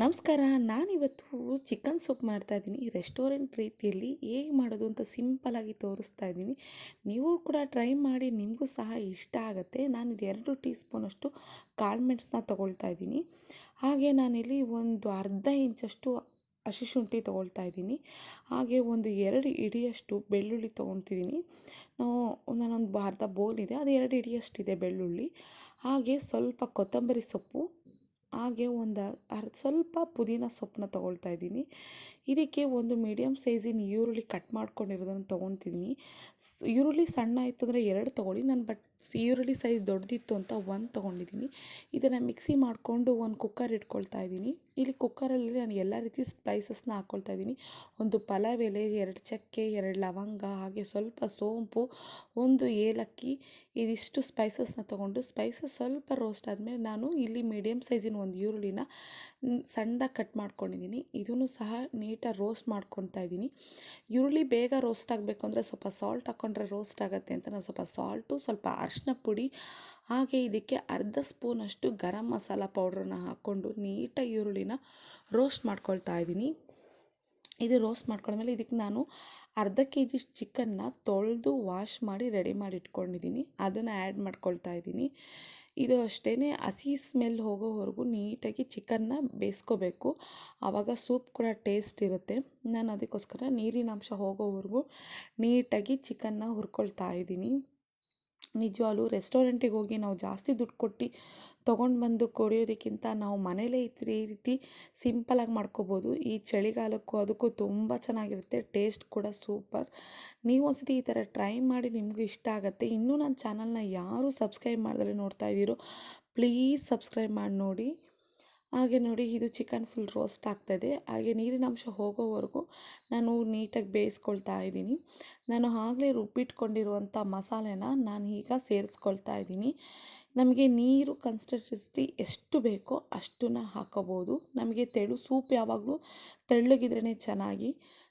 ನಮಸ್ಕಾರ, ನಾನಿವತ್ತು chicken soup ಮಾಡ್ತಾ ಇದ್ದೀನಿ. ರೆಸ್ಟೋರೆಂಟ್ ರೀತಿಯಲ್ಲಿ ಹೇಗೆ ಮಾಡೋದು ಅಂತ ಸಿಂಪಲಾಗಿ ತೋರಿಸ್ತಾ ಇದ್ದೀನಿ. ನೀವು ಕೂಡ ಟ್ರೈ ಮಾಡಿ, ನಿಮಗೂ ಸಹ ಇಷ್ಟ ಆಗುತ್ತೆ. ನಾನು ಎರಡು ಟೀ ಸ್ಪೂನಷ್ಟು ಕಾಳು ಮೆಣಸನ್ನ ತೊಗೊಳ್ತಾ ಇದ್ದೀನಿ. ಹಾಗೆ ನಾನಿಲ್ಲಿ ಒಂದು ಅರ್ಧ ಇಂಚಷ್ಟು ಹಸಿ ಶುಂಠಿ ತೊಗೊಳ್ತಾ ಇದ್ದೀನಿ. ಹಾಗೆ ಒಂದು ಎರಡು ಇಡಿಯಷ್ಟು ಬೆಳ್ಳುಳ್ಳಿ ತೊಗೊಳ್ತಿದ್ದೀನಿ. ನಾನೊಂದು ಅರ್ಧ ಬೋಲ್ ಇದೆ. ಅದು ಎರಡು ಇಡಿಯಷ್ಟಿದೆ ಬೆಳ್ಳುಳ್ಳಿ. ಹಾಗೆ ಸ್ವಲ್ಪ ಕೊತ್ತಂಬರಿ ಸೊಪ್ಪು ಹಾಗೆ ಒಂದು ಅರ್, ಸ್ವಲ್ಪ ಪುದೀನ ಸೊಪ್ಪನ್ನ ತೊಗೊಳ್ತಾ ಇದ್ದೀನಿ. ಇದಕ್ಕೆ ಒಂದು ಮೀಡಿಯಮ್ ಸೈಜಿನ ಈರುಳ್ಳಿ ಕಟ್ ಮಾಡ್ಕೊಂಡಿರೋದನ್ನು ತೊಗೊತಿದ್ದೀನಿ ಈರುಳ್ಳಿ ಸಣ್ಣ ಇತ್ತು ಅಂದರೆ ಎರಡು ತೊಗೊಳ್ಳಿ. ನಾನು ಬಟ್ ಈರುಳ್ಳಿ ಸೈಜ್ ದೊಡ್ಡದಿತ್ತು ಅಂತ ಒಂದು ತೊಗೊಂಡಿದ್ದೀನಿ ಇದನ್ನು ಮಿಕ್ಸಿ ಮಾಡಿಕೊಂಡು ಒಂದು ಕುಕ್ಕರ್ ಇಟ್ಕೊಳ್ತಾ ಇದ್ದೀನಿ. ಇಲ್ಲಿ ಕುಕ್ಕರಲ್ಲಿ ನಾನು ಎಲ್ಲ ರೀತಿ ಸ್ಪೈಸಸ್ನ ಹಾಕ್ಕೊಳ್ತಾ ಇದ್ದೀನಿ. ಒಂದು ಪಲಾವ್ ಎಲೆ, ಎರಡು ಚಕ್ಕೆ, ಎರಡು ಲವಂಗ, ಹಾಗೆ ಸ್ವಲ್ಪ ಸೋಂಪು, ಒಂದು ಏಲಕ್ಕಿ, ಇದಿಷ್ಟು ಸ್ಪೈಸಸ್ನ ತೊಗೊಂಡು ಸ್ಪೈಸಸ್ ಸ್ವಲ್ಪ ರೋಸ್ಟ್ ಆದಮೇಲೆ ನಾನು ಇಲ್ಲಿ ಮೀಡಿಯಮ್ ಸೈಜಿನ ಒಂದು ಈರುಳ್ಳಿನ ಸಣ್ಣದಾಗಿ ಕಟ್ ಮಾಡ್ಕೊಂಡಿದ್ದೀನಿ. ಇದನ್ನು ಸಹ ನೀಟಾಗಿ ರೋಸ್ಟ್ ಮಾಡ್ಕೊತಾ ಇದ್ದೀನಿ. ಈರುಳ್ಳಿ ಬೇಗ ರೋಸ್ಟ್ ಆಗಬೇಕು ಅಂದರೆ ಸ್ವಲ್ಪ ಸಾಲ್ಟ್ ಹಾಕ್ಕೊಂಡ್ರೆ ರೋಸ್ಟ್ ಆಗುತ್ತೆ ಅಂತ ನಾನು ಸ್ವಲ್ಪ ಸಾಲ್ಟು, ಸ್ವಲ್ಪ ಅರಿಶಿನ ಪುಡಿ, ಹಾಗೆ ಇದಕ್ಕೆ ಅರ್ಧ ಸ್ಪೂನಷ್ಟು ಗರಂ ಮಸಾಲ ಪೌಡ್ರನ್ನ ಹಾಕ್ಕೊಂಡು ನೀಟಾಗಿ ಈರುಳ್ಳಿನ ರೋಸ್ಟ್ ಮಾಡ್ಕೊಳ್ತಾ ಇದ್ದೀನಿ. ಇದು ರೋಸ್ಟ್ ಮಾಡ್ಕೊಂಡ್ಮೇಲೆ ಇದಕ್ಕೆ ನಾನು ಅರ್ಧ ಕೆ ಜಿ ಚಿಕನ್ನ ತೊಳೆದು ವಾಶ್ ಮಾಡಿ ರೆಡಿ ಮಾಡಿ ಇಟ್ಕೊಂಡಿದ್ದೀನಿ. ಅದನ್ನು ಆ್ಯಡ್ ಮಾಡ್ಕೊಳ್ತಾ ಇದ್ದೀನಿ. ಇದು ಅಷ್ಟೇ ಹಸಿ ಸ್ಮೆಲ್ ಹೋಗೋವರೆಗೂ ನೀಟಾಗಿ ಚಿಕನ್ನ ಬೇಯಿಸ್ಕೋಬೇಕು. ಆವಾಗ ಸೂಪ್ ಕೂಡ ಟೇಸ್ಟ್ ಇರುತ್ತೆ. ನಾನು ಅದಕ್ಕೋಸ್ಕರ ನೀರಿನ ಅಂಶ ಹೋಗೋವರೆಗೂ ನೀಟಾಗಿ ಚಿಕನ್ನ ಹುರ್ಕೊಳ್ತಾ ಇದ್ದೀನಿ. ನಿಜವಾಗ್ಲೂ ರೆಸ್ಟೋರೆಂಟಿಗೆ ಹೋಗಿ ನಾವು ಜಾಸ್ತಿ ದುಡ್ಡು ಕೊಟ್ಟು ತೊಗೊಂಡು ಬಂದು ಕುಡಿಯೋದಕ್ಕಿಂತ ನಾವು ಮನೇಲೇ ಈ ರೀತಿ ಸಿಂಪಲಾಗಿ ಮಾಡ್ಕೋಬೋದು. ಈ ಚಳಿಗಾಲಕ್ಕೂ ಅದಕ್ಕೂ ತುಂಬ ಚೆನ್ನಾಗಿರುತ್ತೆ, ಟೇಸ್ಟ್ ಕೂಡ ಸೂಪರ್. ನೀವು ಒಂದ್ಸತಿ ಈ ಥರ ಟ್ರೈ ಮಾಡಿ ನಿಮಗೂ ಇಷ್ಟ ಆಗುತ್ತೆ. ಇನ್ನೂ ನನ್ನ ಚಾನಲ್ನ ಯಾರು ಸಬ್ಸ್ಕ್ರೈಬ್ ಮಾಡಿದ್ರೆ ನೋಡ್ತಾ ಇದ್ದೀರೋ, ಪ್ಲೀಸ್ ಸಬ್ಸ್ಕ್ರೈಬ್ ಮಾಡಿ ನೋಡಿ. ಹಾಗೆ ನೋಡಿ ಇದು ಚಿಕನ್ ಫುಲ್ ರೋಸ್ಟ್ ಆಗ್ತದೆ. ಹಾಗೆ ನೀರಿನ ಅಂಶ ಹೋಗೋವರೆಗೂ ನಾನು ನೀಟಾಗಿ ಬೇಯಿಸ್ಕೊಳ್ತಾ ಇದ್ದೀನಿ. ನಾನು ಆಗಲೇ ರುಬ್ಬಿಟ್ಕೊಂಡಿರುವಂಥ ಮಸಾಲೆನ ನಾನು ಈಗ ಸೇರಿಸ್ಕೊಳ್ತಾ ಇದ್ದೀನಿ. ನಮಗೆ ನೀರು ಕನ್ಸಿಸ್ಟೆನ್ಸಿ ಎಷ್ಟು ಬೇಕೋ ಅಷ್ಟನ್ನ ಹಾಕೋಬೋದು. ನಮಗೆ ತೆಳು ಸೂಪ್ ಯಾವಾಗಲೂ ತೆಳ್ಳಗಿದ್ರೇ ಚೆನ್ನಾಗಿ.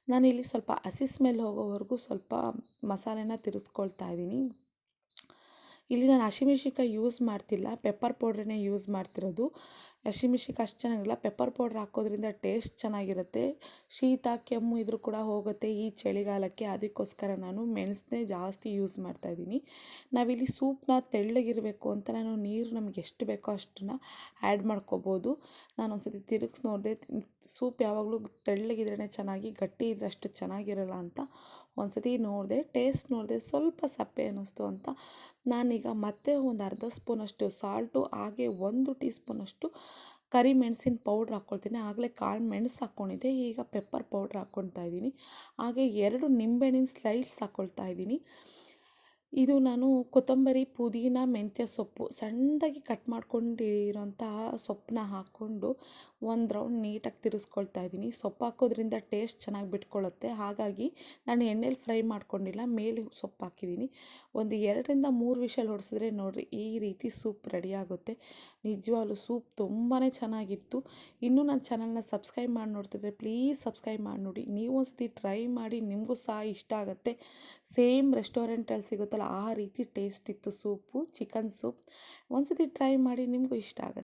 ನಾನಿಲ್ಲಿ ಸ್ವಲ್ಪ ಹಸಿ ಸ್ಮೆಲ್ ಹೋಗೋವರೆಗೂ ಸ್ವಲ್ಪ ಮಸಾಲೆನ ತಿರ್ಸ್ಕೊಳ್ತಾ ಇದ್ದೀನಿ. ಇಲ್ಲಿ ನಾನು ಹಸಿಮೆಣ್ಸಿನ್ಕಾಯಿ ಯೂಸ್ ಮಾಡ್ತಿಲ್ಲ ಪೆಪ್ಪರ್ ಪೌಡ್ರನ್ನೇ ಯೂಸ್ ಮಾಡ್ತಿರೋದು. ಹಸಿಮೆಣ್ಸಿನ್ಕಾಯಿ ಅಷ್ಟು ಚೆನ್ನಾಗಿಲ್ಲ ಪೆಪ್ಪರ್ ಪೌಡ್ರ್ ಹಾಕೋದ್ರಿಂದ ಟೇಸ್ಟ್ ಚೆನ್ನಾಗಿರುತ್ತೆ. ಶೀತ, ಕೆಮ್ಮು ಇದ್ರೂ ಕೂಡ ಹೋಗುತ್ತೆ ಈ ಚಳಿಗಾಲಕ್ಕೆ. ಅದಕ್ಕೋಸ್ಕರ ನಾನು ಮೆಣಸನ್ನೇ ಜಾಸ್ತಿ ಯೂಸ್ ಮಾಡ್ತಾಯಿದ್ದೀನಿ ನಾವಿಲ್ಲಿ ಸೂಪ್ನ ತೆಳ್ಳಗಿರಬೇಕು ಅಂತ ನಾನು ನೀರು ನಮಗೆ ಎಷ್ಟು ಬೇಕೋ ಅಷ್ಟನ್ನು ಆ್ಯಡ್ ಮಾಡ್ಕೋಬೋದು. ನಾನು ಒಂದು ಸತಿ ತಿರುಗಿಸಿ ನೋಡಿದೆ, ಸೂಪ್ ಯಾವಾಗಲೂ ತೆಳ್ಳಗಿದ್ರೇ ಚೆನ್ನಾಗಿ, ಗಟ್ಟಿ ಇದ್ರೆ ಅಷ್ಟು ಚೆನ್ನಾಗಿರಲ್ಲ ಅಂತ ಒಂದು ಸತಿ ನೋಡಿದೆ ಟೇಸ್ಟ್ ನೋಡಿದೆ, ಸ್ವಲ್ಪ ಸಪ್ಪೆ ಅನ್ನಿಸ್ತು ಅಂತ. ನಾನೀಗ ಮತ್ತೆ ಒಂದು ಅರ್ಧ ಸ್ಪೂನಷ್ಟು ಸಾಲ್ಟು ಹಾಗೆ ಒಂದು ಟೀ ಸ್ಪೂನಷ್ಟು ಕರಿಮೆಣಸಿನ ಪೌಡ್ರ್ ಹಾಕ್ಕೊಳ್ತೀನಿ ಆಗಲೇ ಕಾಳು ಮೆಣಸು ಹಾಕ್ಕೊಂಡಿದ್ದೆ ಈಗ ಪೆಪ್ಪರ್ ಪೌಡ್ರ್ ಹಾಕ್ಕೊಳ್ತಾ ಇದ್ದೀನಿ. ಹಾಗೆ ಎರಡು ನಿಂಬೆಹಣ್ಣಿನ ಸ್ಲೈಸ್ ಹಾಕ್ಕೊಳ್ತಾ ಇದ್ದೀನಿ. ಇದು ನಾನು ಕೊತ್ತಂಬರಿ, ಪುದೀನ, ಮೆಂತ್ಯ ಸೊಪ್ಪು ಸಣ್ಣದಾಗಿ ಕಟ್ ಮಾಡ್ಕೊಂಡಿರೋಂತಹ ಸೊಪ್ಪನ್ನ ಹಾಕ್ಕೊಂಡು ಒಂದು ರೌಂಡ್ ನೀಟಾಗಿ ತಿರ್ಸ್ಕೊಳ್ತಾ ಇದ್ದೀನಿ. ಸೊಪ್ಪು ಹಾಕೋದ್ರಿಂದ ಟೇಸ್ಟ್ ಚೆನ್ನಾಗಿ ಬಿಟ್ಕೊಳ್ಳುತ್ತೆ ಹಾಗಾಗಿ ನಾನು ಎಣ್ಣೆಲಿ ಫ್ರೈ ಮಾಡ್ಕೊಂಡಿಲ್ಲ, ಮೇಲೆ ಸೊಪ್ಪು ಹಾಕಿದ್ದೀನಿ. ಒಂದು ಎರಡರಿಂದ ಮೂರು ವಿಷಲ್ ಹೊಡೆಸಿದ್ರೆ ನೋಡಿರಿ ಈ ರೀತಿ ಸೂಪ್ ರೆಡಿ ಆಗುತ್ತೆ. ನಿಜವಾಗ್ಲೂ ಸೂಪ್ ತುಂಬಾ ಚೆನ್ನಾಗಿತ್ತು. ಇನ್ನೂ ನನ್ನ ಚಾನಲ್ನ ಸಬ್ಸ್ಕ್ರೈಬ್ ಮಾಡಿ ನೋಡ್ತಿದ್ರೆ ಪ್ಲೀಸ್ ಸಬ್ಸ್ಕ್ರೈಬ್ ಮಾಡಿ ನೋಡಿ. ನೀವು ಒಂದ್ಸತಿ ಟ್ರೈ ಮಾಡಿ ನಿಮಗೂ ಸಹ ಇಷ್ಟ ಆಗುತ್ತೆ. ಸೇಮ್ ರೆಸ್ಟೋರೆಂಟಲ್ಲಿ ಸಿಗುತ್ತಲ್ಲ ಆ ರೀತಿ ಟೇಸ್ಟ್ ಇತ್ತು ಸೂಪು ಚಿಕನ್ ಸೂಪ್. ಒಂದ್ಸತಿ ಟ್ರೈ ಮಾಡಿ ನಿಮಗೂ ಇಷ್ಟ ಆಗುತ್ತೆ.